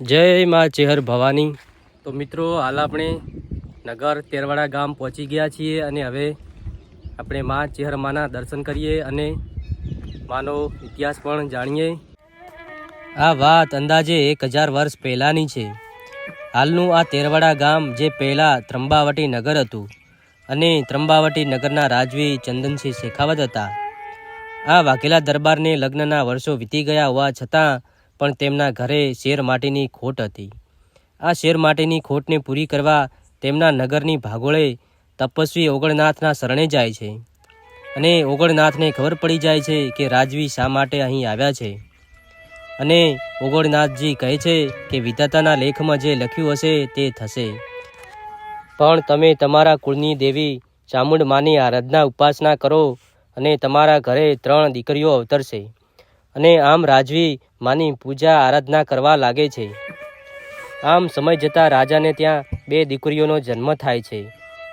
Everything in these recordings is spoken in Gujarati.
જય માં ચેહર ભવાની. તો મિત્રો, હાલ આપણે નગર તેરવાડા ગામ પહોંચી ગયા છીએ અને હવે આપણે માં ચેહર માના દર્શન કરીએ અને માનો ઇતિહાસ પણ જાણીએ. આ વાત અંદાજે એક હજાર વર્ષ પહેલાંની છે. હાલનું આ તેરવાડા ગામ જે પહેલાં ત્રંબાવટી નગર હતું અને ત્રંબાવટી નગરના રાજવી ચંદનસિંહ શેખાવત હતા. આ વાઘેલા દરબારને લગ્નના વર્ષો વીતી ગયા હોવા છતાં પણ તેમના ઘરે શેર માટેની ખોટ હતી. આ શેર માટેની ખોટને પૂરી કરવા તેમના નગરની ભાગોળે તપસ્વી ઓગણનાથના શરણે જાય છે. અને ઓગણનાથને ખબર પડી જાય છે કે રાજવી શા માટે અહીં આવ્યા છે. અને ઓગણનાથજી કહે છે કે વિધાતાના લેખમાં જે લખ્યું હશે તે થશે. પણ તમે તમારા કુળની દેવી ચામુંડ માની આરાધના ઉપાસના કરો અને તમારા ઘરે ત્રણ દીકરીઓ અવતરશે. અને આમ રાજવી માની પૂજા આરાધના કરવા લાગે છે. આમ સમય જતાં રાજાને ત્યાં બે દીકરીઓનો જન્મ થાય છે,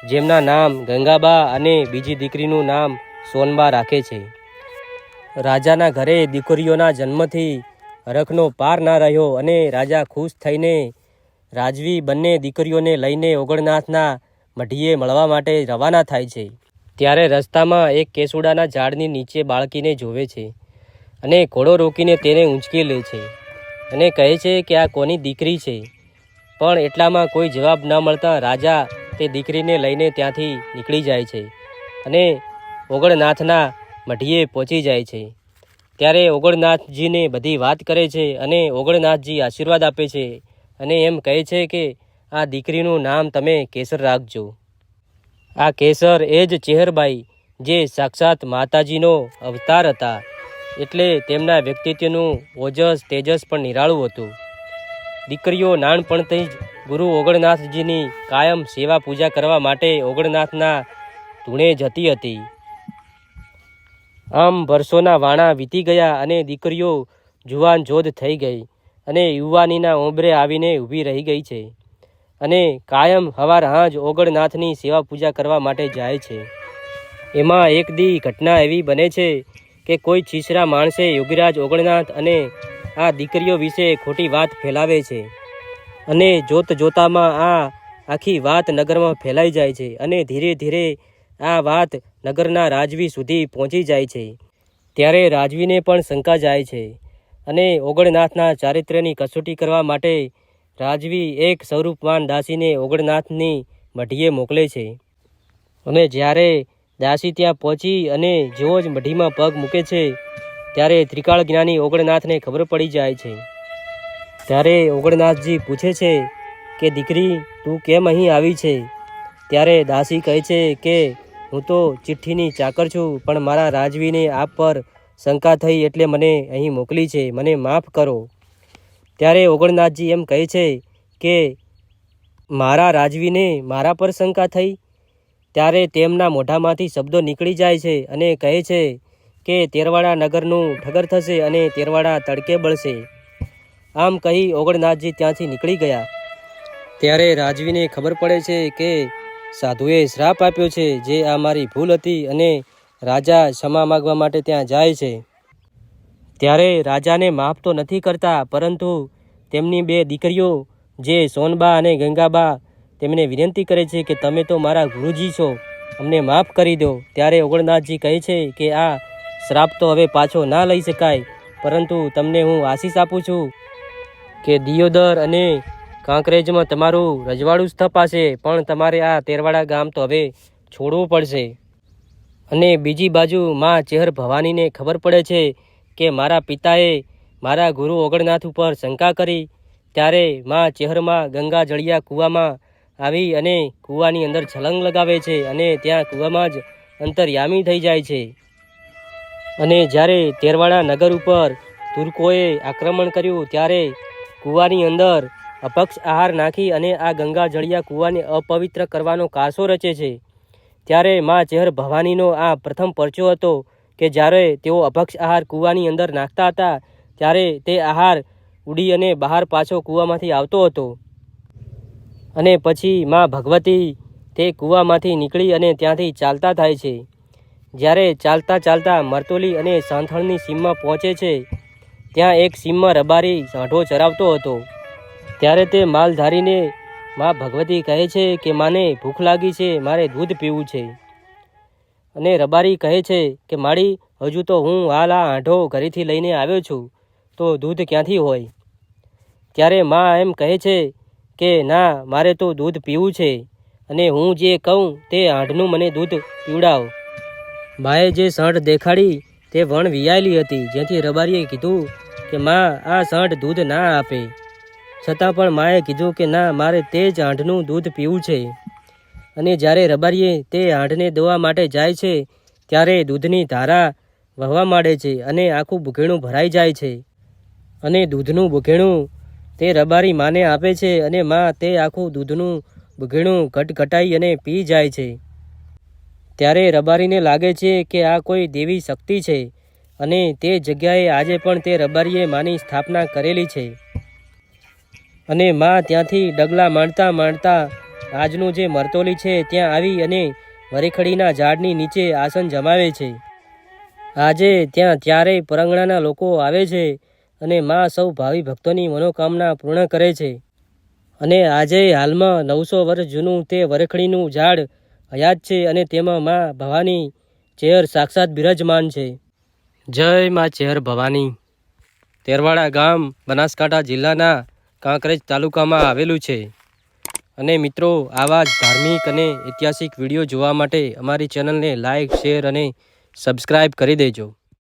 જેમના નામ ગંગાબા અને બીજી દીકરીનું નામ સોનબા રાખે છે. રાજાના ઘરે દીકરીઓના જન્મથી હરખનો પાર ના રહ્યો અને રાજા ખુશ થઈને રાજવી બંને દીકરીઓને લઈને ઓગણનાથના મઢીએ મળવા માટે રવાના થાય છે. ત્યારે રસ્તામાં એક કેસુડાના ઝાડની નીચે બાળકીને જોવે છે. અને ઘોડો રોકીને તેને ઊંચકી લે છે અને કહે છે કે આ કોની દીકરી છે? પણ એટલામાં કોઈ જવાબ ન મળતા રાજા તે દીકરીને લઈને ત્યાંથી નીકળી જાય છે અને ઓગળનાથના મઢીએ પહોંચી જાય છે. ત્યારે ઓગળનાથજીને બધી વાત કરે છે અને ઓગળનાથજી આશીર્વાદ આપે છે અને એમ કહે છે કે આ દીકરીનું નામ તમે કેસર રાખજો. આ કેસર એ જ ચેહરબાઈ જે સાક્ષાત માતાજીનો અવતાર હતા. એટલે તેમના વ્યક્તિત્વનું ઓજસ તેજસ પણ નિરાળું હતું. દીકરીઓ નાનપણથી જ ગુરુ ઓગણનાથજીની કાયમ સેવા પૂજા કરવા માટે ઓગણનાથના ધૂણે જતી હતી. આમ વર્ષોના વાણા વીતી ગયા અને દીકરીઓ જુવાન જોધ થઈ ગઈ અને યુવાનીના ઓંબરે આવીને ઊભી રહી ગઈ છે અને કાયમ હવાર હાંજ ઓગણનાથની સેવા પૂજા કરવા માટે જાય છે. એમાં એક દી ઘટના એવી બને છે કે કોઈ છીછરા માણસે યોગીરાજ, ઓગણનાથ અને આ દીકરીઓ વિશે ખોટી વાત ફેલાવે છે. અને જોત જોતામાં આ આખી વાત નગરમાં ફેલાઈ જાય છે અને ધીરે ધીરે આ વાત નગરના રાજવી સુધી પહોંચી જાય છે. ત્યારે રાજવીને પણ શંકા જાય છે અને ઓગણનાથના ચારિત્ર્યની કસોટી કરવા માટે રાજવી એક સ્વરૂપવાન દાસીને ઓગણનાથની મઢીએ મોકલે છે. અને જ્યારે દાસી ત્યાં પહોંચી અને જેવો જ મઢીમાં પગ મૂકે છે, ત્યારે ત્રિકાળ જ્ઞાની ઓગણનાથને ખબર પડી જાય છે. ત્યારે ઓગણનાથજી પૂછે છે કે, દીકરી, તું કેમ અહીં આવી છે? ત્યારે દાસી કહે છે કે, હું તો ચિઠ્ઠીની ચાકર છું, પણ મારા રાજવીને આપ પર શંકા થઈ એટલે મને અહીં મોકલી છે, મને માફ કરો. ત્યારે ઓગણનાથજી એમ કહે છે કે, મારા રાજવીને મારા પર શંકા થઈ ત્યારે તેમના મોઢામાંથી શબ્દો નીકળી જાય છે અને કહે છે કે તેરવાડા નગરનું ઠગર થશે અને તેરવાડા તડકે બળશે. આમ કહી ઓગણનાથજી ત્યાંથી નીકળી ગયા. ત્યારે રાજવીને ખબર પડે છે કે સાધુએ શ્રાપ આપ્યો છે જે આ મારી ભૂલ હતી અને રાજા ક્ષમા માગવા માટે ત્યાં જાય છે. ત્યારે રાજાને માફ તો નથી કરતા પરંતુ તેમની બે દીકરીઓ જે સોનબા અને ગંગાબા તેમને વિનંતી કરે છે કે તમે તો મારા ગુરુજી છો. અમને માફ કરી દો. ત્યારે ઓગણનાથજી કહે છે કે આ શ્રાપ તો હવે પાછો ના લઈ શકાય, પરંતુ તમને હું આશીષ આપું છું કે દિયોદર અને કાંકરેજમાં તમારું રજવાડું સ્થપાશે, પણ તમારે આ તેરવાડા ગામ તો હવે છોડવું પડશે. અને બીજી બાજુ માં ચેહર ભવાનીને ખબર પડે છે કે મારા પિતાએ મારા ગુરુ ઓગણનાથ ઉપર શંકા કરી, ત્યારે માં ચેહરમાં ગંગા જળિયા કૂવામાં આવી અને કૂવાની અંદર છલંગ લગાવે છે અને ત્યાં કૂવામાં જ અંતર્યામી થઈ જાય છે. અને જ્યારે તેરવાડા નગર ઉપર તુર્કોએ આક્રમણ કર્યું, ત્યારે કૂવાની અંદર અપક્ષ આહાર નાખી અને આ ગંગા જળિયા કૂવાને અપવિત્ર કરવાનો કાસો રચે છે. ત્યારે મા ચેહર ભવાનીનો આ પ્રથમ પરચો હતો કે જ્યારે તેઓ અપક્ષ આહાર કૂવાની અંદર નાખતા હતા, ત્યારે તે આહાર ઉડી અને બહાર પાછો કૂવામાંથી આવતો હતો. અને પછી માં ભગવતી તે કૂવામાંથી નીકળી અને ત્યાંથી ચાલતા થાય છે. જ્યારે ચાલતા ચાલતા મરતોલી અને સાંથણની સીમમાં પહોંચે છે, ત્યાં એક સીમમાં રબારી સાંઢો ચરાવતો હતો. ત્યારે તે માલ ધારીને મા ભગવતી કહે છે કે, માને ભૂખ લાગી છે, મારે દૂધ પીવું છે. અને રબારી કહે છે કે, માળી, હજુ તો હું હાલ આ આંઢો ઘરેથી લઈને આવ્યો છું, તો દૂધ ક્યાંથી હોય? ત્યારે મા એમ કહે છે કે ના, મારે તો દૂધ પીવું છે. અને હું જે કહું તે આંઢનું મને દૂધ પીવડાવ. માએ જે સઠ દેખાડી તે વણ વિયાયેલી હતી, જેથી રબારીએ કીધું કે, માં, આ સઠ દૂધ ના આપે. છતાં પણ માએ કીધું કે, ના, મારે તે જ આંઢનું દૂધ પીવું છે. અને જ્યારે રબારીએ તે આંઢને દોવા માટે જાય છે, ત્યારે દૂધની ધારા વહવા માંડે છે અને આખું બુઘેણું ભરાઈ જાય છે. અને દૂધનું બુઘેણું તે રબારી માને આપે છે અને માં તે આખું દૂધનું ઘીણું ઘટઘટાઈ અને પી જાય છે. ત્યારે રબારીને લાગે છે કે આ કોઈ દેવી શક્તિ છે અને તે જગ્યાએ આજે પણ તે રબારીએ માની સ્થાપના કરેલી છે. અને માં ત્યાંથી ડગલા માંડતા માંડતા આજનું જે મરતોલી છે ત્યાં આવી અને વરેખડીના ઝાડની નીચે આસન જમાવે છે. આજે ત્યાં ત્યારે પરંગણાના લોકો આવે છે અને મા સૌ ભાવિ ભક્તોની મનોકામના પૂર્ણ કરે છે. અને આજે હાલમાં નવસો વર્ષ જૂનું તે વરખડીનું ઝાડ હયાત છે અને તેમાં મા ભવાની ચેર સાક્ષાત બિરાજમાન છે. જય મા ચેર ભવાની. તેરવાડા ગામ બનાસકાંઠા જિલ્લાના કાંકરેજ તાલુકામાં આવેલું છે. અને મિત્રો, આવા જ ધાર્મિક અને ઐતિહાસિક વીડિયો જોવા માટે અમારી ચેનલને લાઇક શેર અને સબસ્ક્રાઈબ કરી દેજો.